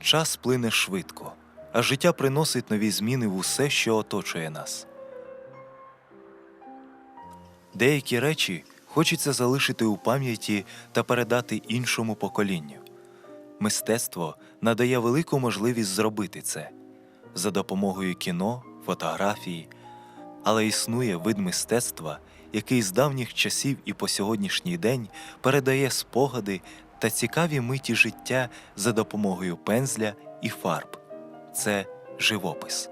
Час плине швидко, а життя приносить нові зміни в усе, що оточує нас. Деякі речі хочеться залишити у пам'яті та передати іншому поколінню. Мистецтво надає велику можливість зробити це за допомогою кіно, фотографії, але існує вид мистецтва, який з давніх часів і по сьогоднішній день передає спогади та цікаві миті життя за допомогою пензля і фарб. Це живопис.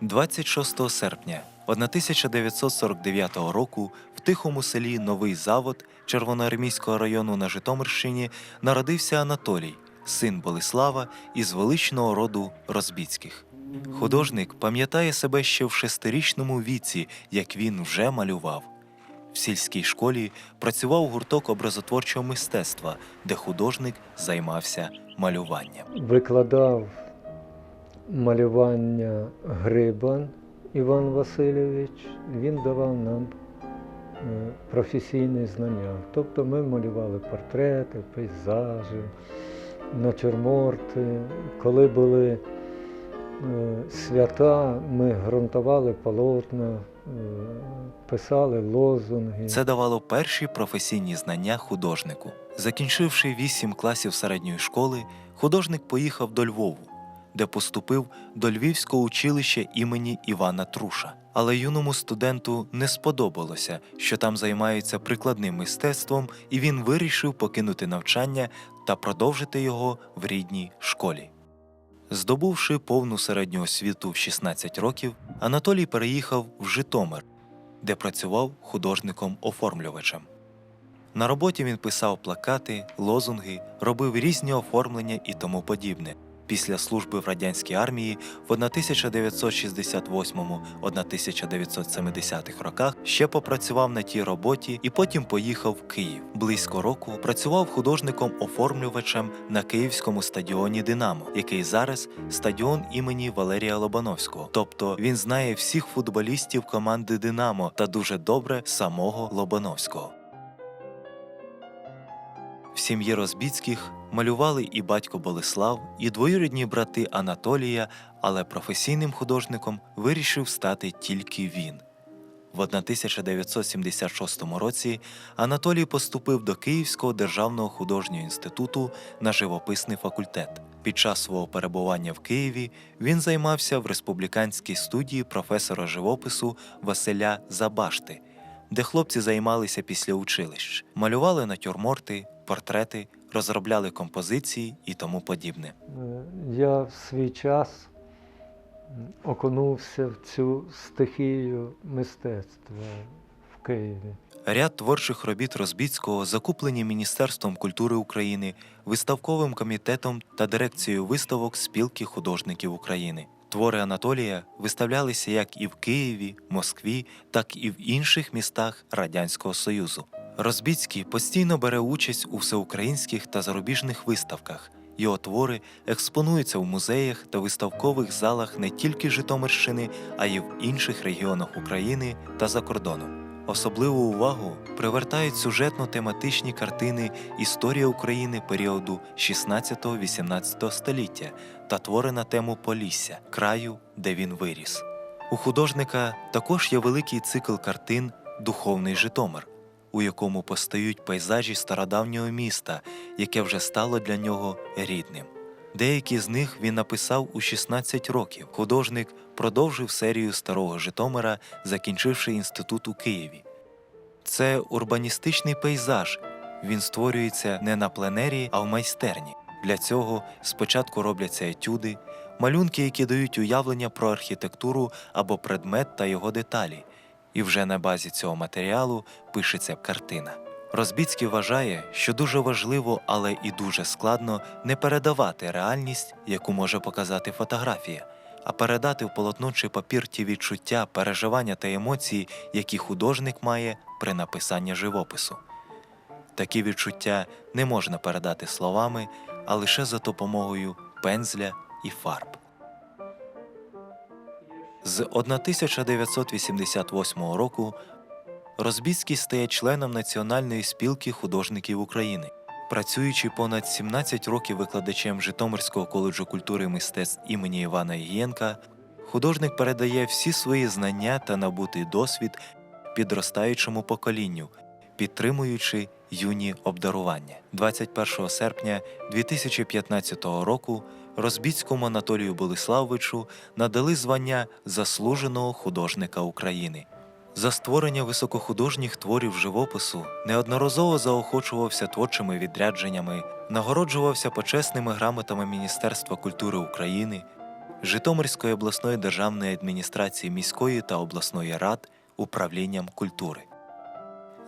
26 серпня 1949 року в тихому селі Новий Завод Червоноармійського району на Житомирщині народився Анатолій, син Болислава із величного роду Розбіцьких. Художник пам'ятає себе ще в шестирічному віці, як він вже малював. В сільській школі працював гурток образотворчого мистецтва, де художник займався малюванням. Викладав малювання Грибан Іван Васильович. Він давав нам е, професійні знання. Тобто ми малювали портрети, пейзажі, натюрморти. Коли були свята, ми ґрунтували полотна, е, писали лозунги. Це давало перші професійні знання художнику. Закінчивши вісім класів середньої школи, художник поїхав до Львову, де поступив до Львівського училища імені Івана Труша. Але юному студенту не сподобалося, що там займаються прикладним мистецтвом, і він вирішив покинути навчання та продовжити його в рідній школі. Здобувши повну середню освіту в 16 років, Анатолій переїхав в Житомир, де працював художником-оформлювачем. На роботі він писав плакати, лозунги, робив різні оформлення і тому подібне. Після служби в радянській армії в 1968-1970 роках ще попрацював на тій роботі і потім поїхав в Київ. Близько року працював художником-оформлювачем на київському стадіоні Динамо, який зараз стадіон імені Валерія Лобановського. Тобто він знає всіх футболістів команди Динамо та дуже добре самого Лобановського. В сім'ї Розбіцьких малювали і батько Болеслав, і двоюрідні брати Анатолія, але професійним художником вирішив стати тільки він. В 1976 році Анатолій поступив до Київського державного художнього інституту на живописний факультет. Під час свого перебування в Києві він займався в республіканській студії професора живопису Василя Забашти, де хлопці займалися після училищ, малювали натюрморти, портрети, розробляли композиції і тому подібне. Е, Я в свій час окунувся в цю стихію мистецтва в Києві. Ряд творчих робіт Розбіцького закуплені Міністерством культури України, виставковим комітетом та дирекцією виставок спілки художників України. Твори Анатолія виставлялися як і в Києві, Москві, так і в інших містах Радянського Союзу. Розбіцький постійно бере участь у всеукраїнських та зарубіжних виставках. Його твори експонуються в музеях та виставкових залах не тільки Житомирщини, а й в інших регіонах України та за кордоном. Особливу увагу привертають сюжетно-тематичні картини Історія України періоду 16-18 століття та твори на тему Полісся, краю, де він виріс. У художника також є великий цикл картин Духовний Житомир, у якому постають пейзажі стародавнього міста, яке вже стало для нього рідним. Деякі з них він написав у 16 років. Художник продовжив серію старого Житомира, закінчивши інститут у Києві. Це урбаністичний пейзаж. Він створюється не на пленері, а в майстерні. Для цього спочатку робляться етюди, малюнки, які дають уявлення про архітектуру або предмет та його деталі. І вже на базі цього матеріалу пишеться картина. Розбіцький вважає, що дуже важливо, але і дуже складно не передавати реальність, яку може показати фотографія, а передати в полотно чи папір ті відчуття, переживання та емоції, які художник має при написанні живопису. Такі відчуття не можна передати словами, а лише за допомогою пензля і фарб. З 1988 року Розбіцький стає членом Національної спілки художників України. Працюючи понад 17 років викладачем Житомирського коледжу культури і мистецтв імені Івана Ігієнка, художник передає всі свої знання та набутий досвід підростаючому поколінню, підтримуючи юні обдарування. 21 серпня 2015 року Розбіцькому Анатолію Болиславовичу надали звання заслуженого художника України. За створення високохудожніх творів живопису неодноразово заохочувався творчими відрядженнями, нагороджувався почесними грамотами Міністерства культури України, Житомирської обласної державної адміністрації міської та обласної рад управлінням культури.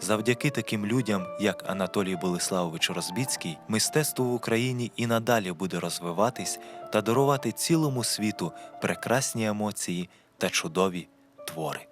Завдяки таким людям, як Анатолій Болиславович Розбіцький, мистецтво в Україні і надалі буде розвиватись та дарувати цілому світу прекрасні емоції та чудові твори.